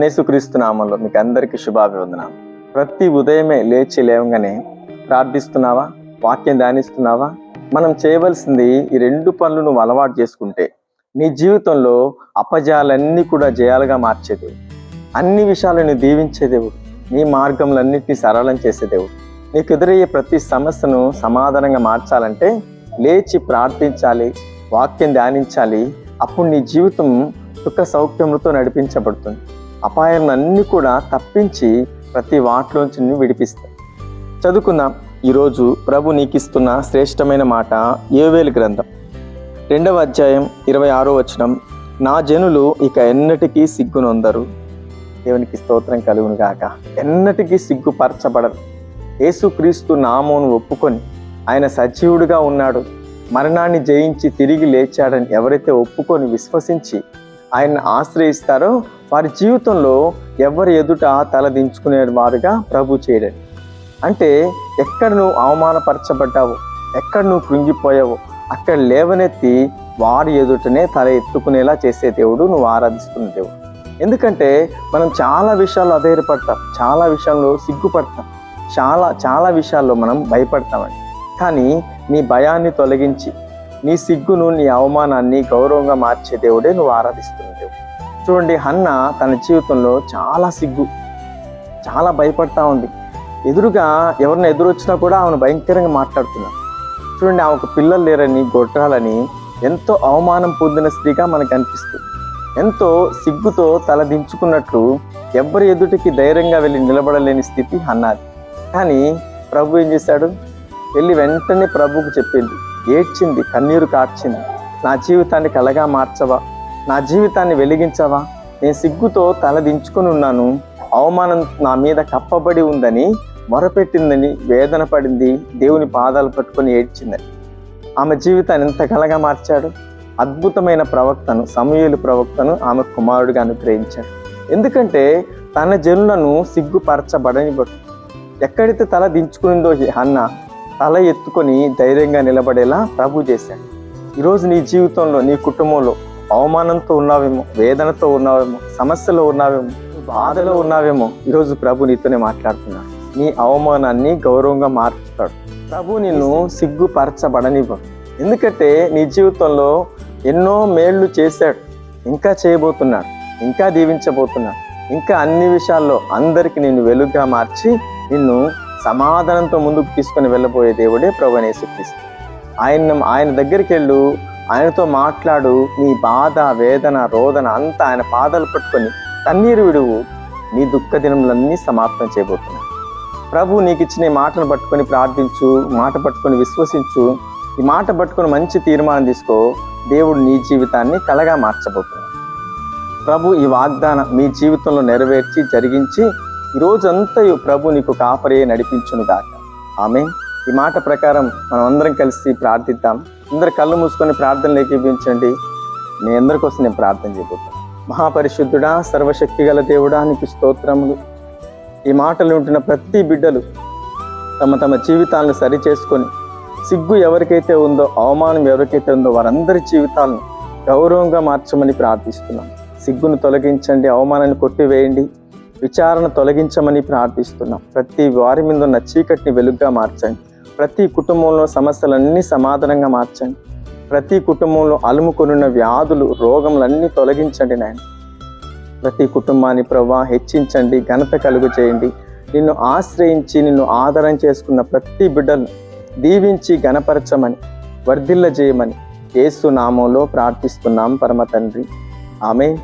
ప్రభునేసుక్రీస్తు నామంలో మీకు అందరికీ శుభాభివందనాలు. ప్రతి ఉదయమే లేచి లేవగానే ప్రార్థిస్తున్నావా? వాక్యం ధ్యానిస్తున్నావా? మనం చేయవలసింది ఈ రెండు పనులు నువ్వు అలవాటు చేసుకుంటే నీ జీవితంలో అపజయాలన్నీ కూడా జయాలుగా మార్చేదేవు అన్ని విషయాలను దీవించేదేవు నీ మార్గంలన్నింటినీ సరళం చేసేదేవు నీకు ఎదురయ్యే ప్రతి సమస్యను సమాధానంగా మార్చాలంటే లేచి ప్రార్థించాలి వాక్యం ధ్యానించాలి. అప్పుడు నీ జీవితం సుఖ సౌఖ్యములతో నడిపించబడుతుంది. అపాయాలన్నీ అన్ని కూడా తప్పించి ప్రతి వాటిలోంచి విడిపిస్తాయి. చదువుకుందాం. ఈరోజు ప్రభు నీకిస్తున్న శ్రేష్టమైన మాట ఏవేలు గ్రంథం. రెండవ అధ్యాయం ఇరవై ఆరో వచనం. నా జనులు ఇక ఎన్నటికీ సిగ్గునొందరు దేవునికి స్తోత్రం కలుగును గాక. ఎన్నటికీ సిగ్గుపరచబడరు. యేసుక్రీస్తు నామోను ఒప్పుకొని ఆయన సజీవుడిగా ఉన్నాడు. మరణాన్ని జయించి తిరిగి లేచాడని ఎవరైతే ఒప్పుకొని విశ్వసించి ఆయన్ని ఆశ్రయిస్తారో. వారి జీవితంలో ఎవరి ఎదుట తల దించుకునే వారుగా ప్రభు చేయడం అంటే ఎక్కడ నువ్వు అవమానపరచబడ్డావు ఎక్కడ నువ్వు కృంగిపోయావు అక్కడ లేవనెత్తి వారి ఎదుటనే తల ఎత్తుకునేలా చేసే దేవుడు నువ్వు ఆరాధిస్తున్న దేవుడు. ఎందుకంటే మనం చాలా విషయాల్లో అధైర్యపడతాం చాలా విషయాల్లో సిగ్గుపడతాం చాలా చాలా విషయాల్లో మనం భయపడతామండి. కానీ నీ భయాన్ని తొలగించి నీ సిగ్గును నీ అవమానాన్ని గౌరవంగా మార్చే దేవుడే నువ్వు ఆరాధిస్తున్న దేవుడు. చూడండి హన్న తన జీవితంలో చాలా సిగ్గు చాలా భయపడతా ఉంది. ఎదురుగా ఎవరిని ఎదురొచ్చినా కూడా ఆమెను భయంకరంగా మాట్లాడుతున్నాడు. చూడండి ఆమెకు పిల్లలు లేరని గొడ్రాలని ఎంతో అవమానం పొందిన స్త్రీగా మనకు అనిపిస్తుంది. ఎంతో సిగ్గుతో తల దించుకున్నట్లు ఎవ్వరి ఎదుటికి ధైర్యంగా వెళ్ళి నిలబడలేని స్థితి అన్నది కానీ ప్రభు ఏం చేశాడు? వెళ్ళి వెంటనే ప్రభువుకు చెప్పింది. ఏడ్చింది కన్నీరు కార్చింది. నా జీవితాన్ని కలగా మార్చవా? నా జీవితాన్ని వెలిగించవా? నేను సిగ్గుతో తల దించుకొని ఉన్నాను. అవమానం నా మీద కప్పబడి ఉందని మొరపెట్టిందని వేదన పడింది దేవుని పాదాలు పట్టుకొని ఏడ్చిందని ఆమె జీవితాన్ని ఎంత కలగా మార్చాడు? అద్భుతమైన ప్రవక్తను సమూహలు ప్రవక్తను ఆమె కుమారుడిగా అనుగ్రహించాడు. ఎందుకంటే తన జనులను సిగ్గుపరచబడని ఎక్కడైతే తల దించుకునిందో అన్న తల ఎత్తుకొని ధైర్యంగా నిలబడేలా ప్రభు చేశాడు. ఈరోజు నీ జీవితంలో నీ కుటుంబంలో అవమానంతో ఉన్నావేమో వేదనతో ఉన్నావేమో సమస్యలో ఉన్నావేమో బాధలో ఉన్నావేమో ఈరోజు ప్రభు నీతోనే మాట్లాడుతున్నాడు. నీ అవమానాన్ని గౌరవంగా మార్చుతాడు. ప్రభు నిన్ను సిగ్గుపరచబడనివ్వడు ఎందుకంటే నీ జీవితంలో ఎన్నో మేళ్ళు చేశాడు. ఇంకా చేయబోతున్నాడు. ఇంకా దీవించబోతున్నాడు. ఇంకా అన్ని విషయాల్లో అందరికీ నిన్ను వెలుగుగా మార్చి నిన్ను సమాధానంతో ముందుకు తీసుకొని వెళ్ళబోయే దేవుడే ప్రభనేసుక్రీస్తు ఆయన ఆయన దగ్గరికి వెళ్ళు ఆయనతో మాట్లాడు నీ బాధ వేదన రోదన అంతా ఆయన పాదాలు పట్టుకొని కన్నీరు విడువు నీ దుఃఖ దినములన్నీ సమాప్తం చేయబోతున్నాయి. ప్రభు నీకు ఇచ్చిన మాటను పట్టుకొని ప్రార్థించు మాట పట్టుకొని విశ్వసించు ఈ మాట పట్టుకొని మంచి తీర్మానం తీసుకో దేవుడు నీ జీవితాన్ని కలగా మార్చబోతున్నాడు. ప్రభు ఈ వాగ్దానం మీ జీవితంలో నెరవేర్చి జరిగించి ఈ రోజంతా ప్రభు నీకు కాపరే నడిపించును గాక. ఆమె ఈ మాట ప్రకారం మనం అందరం కలిసి ప్రార్థిద్దాం. అందరు కళ్ళు మూసుకొని ప్రార్థన లేఖించండి మీ అందరి కోసం నేను ప్రార్థన చేయబోతాను మహాపరిశుద్ధుడా సర్వశక్తి గల దేవుడా నీకు స్తోత్రములు. ఈ మాటలు ఉంటున్న ప్రతి బిడ్డలు తమ తమ జీవితాలను సరి చేసుకొని సిగ్గు ఎవరికైతే ఉందో అవమానం ఎవరికైతే ఉందో వారందరి జీవితాలను గౌరవంగా మార్చమని ప్రార్థిస్తున్నాం. సిగ్గును తొలగించండి అవమానాన్ని కొట్టివేయండి. విచారణ తొలగించమని ప్రార్థిస్తున్నాం. ప్రతి వారి మీద ఉన్న చీకటిని వెలుగ్గా మార్చండి. ప్రతి కుటుంబంలో సమస్యలన్నీ సమాధానంగా మార్చండి. ప్రతి కుటుంబంలో అలుముకొనున్న వ్యాధులు రోగములన్నీ తొలగించండి నాయన. ప్రతి కుటుంబాన్ని ప్రభా హెచ్చించండి ఘనత కలుగు చేయండి. నిన్ను ఆశ్రయించి నిన్ను ఆధారం చేసుకున్న ప్రతి బిడ్డను దీవించి గణపరచమని వర్ధిల్ల చేయమని యేసు నామంలో ప్రార్థిస్తున్నాం పరమ తండ్రి. ఆమె